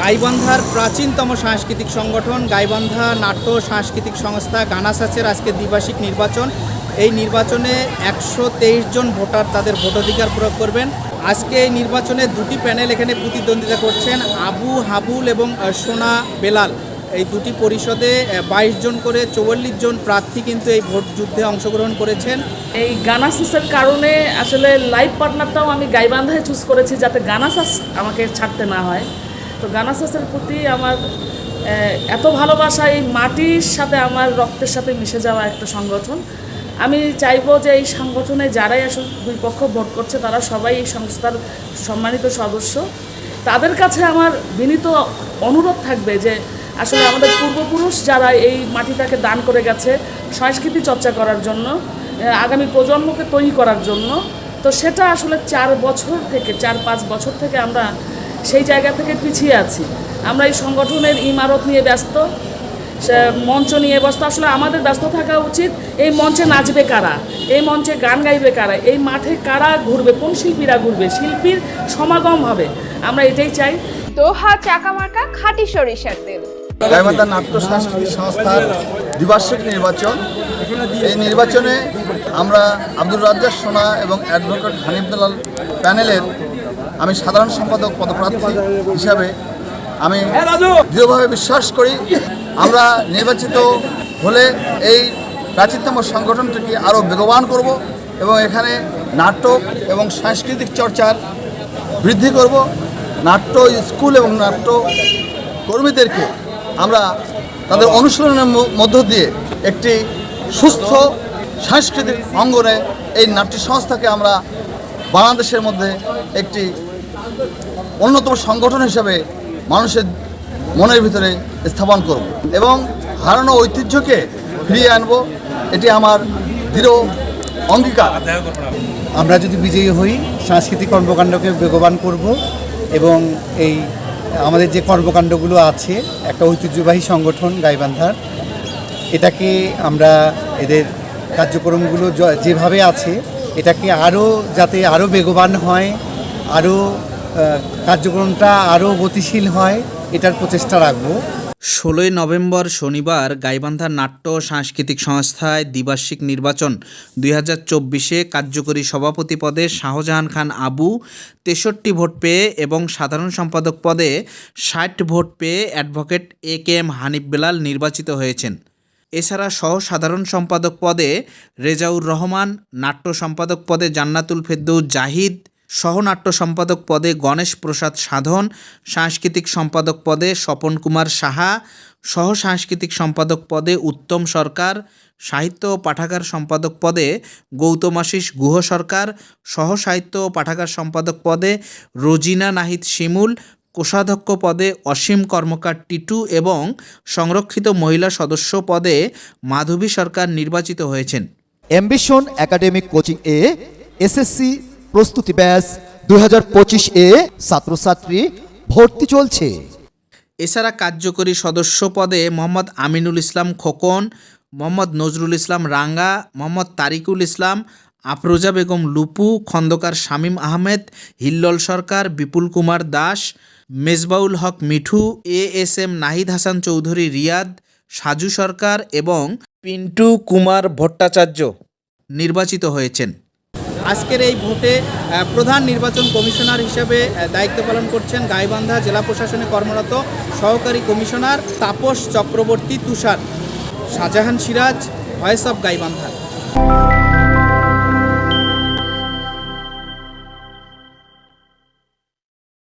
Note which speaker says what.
Speaker 1: গাইবান্ধার প্রাচীনতম সাংস্কৃতিক সংগঠন, গাইবান্ধা নাট্য সাংস্কৃতিক সংস্থা গানাসাসের আজকে দ্বিবার্ষিক নির্বাচন। এই নির্বাচনে একশো তেইশ জন ভোটার তাদের ভোটাধিকার প্রয়োগ করবেন। আজকে এই নির্বাচনে দুটি প্যানেল এখানে প্রতিদ্বন্দ্বিতা করছেন আবু হাবুল এবং সোনা বেলাল। এই দুটি পরিষদে বাইশ জন করে চৌয়াল্লিশ জন প্রার্থী কিন্তু এই ভোট যুদ্ধে অংশগ্রহণ করেছেন।
Speaker 2: এই গানাসাসের কারণে আসলে লাইভ পার্টনারটাও আমি গাইবান্ধায় চুজ করেছি যাতে গানাসাস আমাকে ছাড়তে না হয়। তো গানা গানাসাসের প্রতি আমার এত ভালোবাসা এই মাটির সাথে আমার রক্তের সাথে মিশে যাওয়া একটা সংগঠন। আমি চাইব যে এই সংগঠনে যারাই আসলে দুই পক্ষ ভোট করছে, তারা সবাই এই সংস্থার সম্মানিত সদস্য। তাদের কাছে আমার বিনীত অনুরোধ থাকবে যে আসলে আমাদের পূর্বপুরুষ যারা এই মাটিটাকে দান করে গেছে সংস্কৃতি চর্চা করার জন্য আগামী প্রজন্মকে তৈরি করার জন্য। তো সেটা আসলে চার বছর থেকে, চার পাঁচ বছর থেকে আমরা সেই জায়গা থেকে পিছিয়ে আছি। আমরা এই সংগঠনের ইমারত নিয়ে ব্যস্ত মঞ্চ নিয়ে ব্যস্ত। আসলে আমাদের ব্যস্ত থাকা উচিত এই মঞ্চে নাচবে কারা? এই মঞ্চে গান গাইবে কারা? এই মাঠে কারা ঘুরবে? কোন শিল্পীরা ঘুরবে? শিল্পীর সমাগম হবে। আমরা এটাই চাই।
Speaker 3: দোহা চাকামার্কা খাঁটি সরিষার তেল
Speaker 4: গাইবান্ধা নাট্য সাংস্কৃতিক সংস্থার দ্বিবার্ষিক নির্বাচন। এই নির্বাচনে আমরা আব্দুর রাজ্জাক সোনা এবং অ্যাডভোকেট হানিফ প্যানেলের আমি সাধারণ সম্পাদক পদপ্রার্থী হিসাবে আমি দৃঢ়ভাবে বিশ্বাস করি, আমরা নির্বাচিত হলে এই প্রাচীনতম সংগঠনটিকে আরও বেগবান করব এবং এখানে নাটক এবং সাংস্কৃতিক চর্চার বৃদ্ধি করব। নাট্য স্কুল এবং নাট্য কর্মীদেরকে আমরা তাদের অনুশীলনের মধ্য দিয়ে একটি সুস্থ সাংস্কৃতিক অঙ্গনে এই নাট্য সংস্থাকে আমরা বাংলাদেশের মধ্যে একটি অন্যতম সংগঠন হিসেবে মানুষের মনের ভিতরে স্থাপন করব এবং হারানো ঐতিহ্যকে ফিরিয়ে আনব, এটি আমার দৃঢ় অঙ্গীকার।
Speaker 5: আমরা যদি বিজয়ী হই, সাংস্কৃতিক কর্মকাণ্ডকে বেগবান করব এবং এই আমাদের যে কর্মকাণ্ডগুলো আছে, একটা ঐতিহ্যবাহী সংগঠন গাইবান্ধার, এটাকে আমরা এদের কার্যক্রমগুলো যেভাবে আছে, এটাকে আরও যাতে আরও বেগবান হয়, আরও কার্যক্রমটা আরও গতিশীল হয়, এটার প্রচেষ্টা রাখব।
Speaker 1: ষোলোই নভেম্বর শনিবার গাইবান্ধা নাট্য সাংস্কৃতিক সংস্থায় দ্বিবার্ষিক নির্বাচন। দুই হাজার চব্বিশে কার্যকরী সভাপতি পদে শাহজাহান খান আবু তেষট্টি ভোট পেয়ে এবং সাধারণ সম্পাদক পদে ষাট ভোট পেয়ে advocate A K M Hanif Belal নির্বাচিত হয়েছেন। এছাড়া সহ সাধারণ সম্পাদক পদে রেজাউর রহমান, নাট্য সম্পাদক পদে জান্নাতুল ফেদ্দৌ জাহিদ সহনাট্য সম্পাদক পদে গণেশ প্রসাদ সাধন, সাংস্কৃতিক সম্পাদক পদে স্বপন কুমার সাহা, সহ সাংস্কৃতিক সম্পাদক পদে উত্তম সরকার, সাহিত্য ও পাঠাগার সম্পাদক পদে গৌতমাশিস গুহ সরকার, সহ সাহিত্য ও পাঠাগার সম্পাদক পদে রোজিনা নাহিদ শিমুল, কোষাধ্যক্ষ পদে অসীম কর্মকার টিটু এবং সংরক্ষিত মহিলা সদস্য পদে মাধবী সরকার নির্বাচিত হয়েছেন।
Speaker 6: অ্যাম্বিশন একাডেমিক কোচিং এ এসএসসি প্রস্তুতি ব্যাচ দুই এ ছাত্রছাত্রী ভর্তি চলছে।
Speaker 1: এছাড়া কার্যকরী সদস্য পদে Mohammad Aminul Islam Khokon, Mohammad Nazrul Islam Ranga, Mohammad Tarikul Islam, Afroza Begum Lupu, Khandakar Shamim Ahmed, Hillol Sarkar, Bipul Kumar Das, Mejbaul Haque Mithu A S M Nahid Hasan Chowdhury Riyad, Saju Sarkar এবং পিন্টু কুমার ভট্টাচার্য নির্বাচিত হয়েছেন। আজকের এই ভোটে প্রধান নির্বাচন commissioner হিসেবে দায়িত্ব পালন করছেন গাইবান্ধা জেলা প্রশাসনে কর্মরত সহকারী commissioner Tapas Chakraborty Tushar. Shahjahan Siraj, voice of Gaibandha.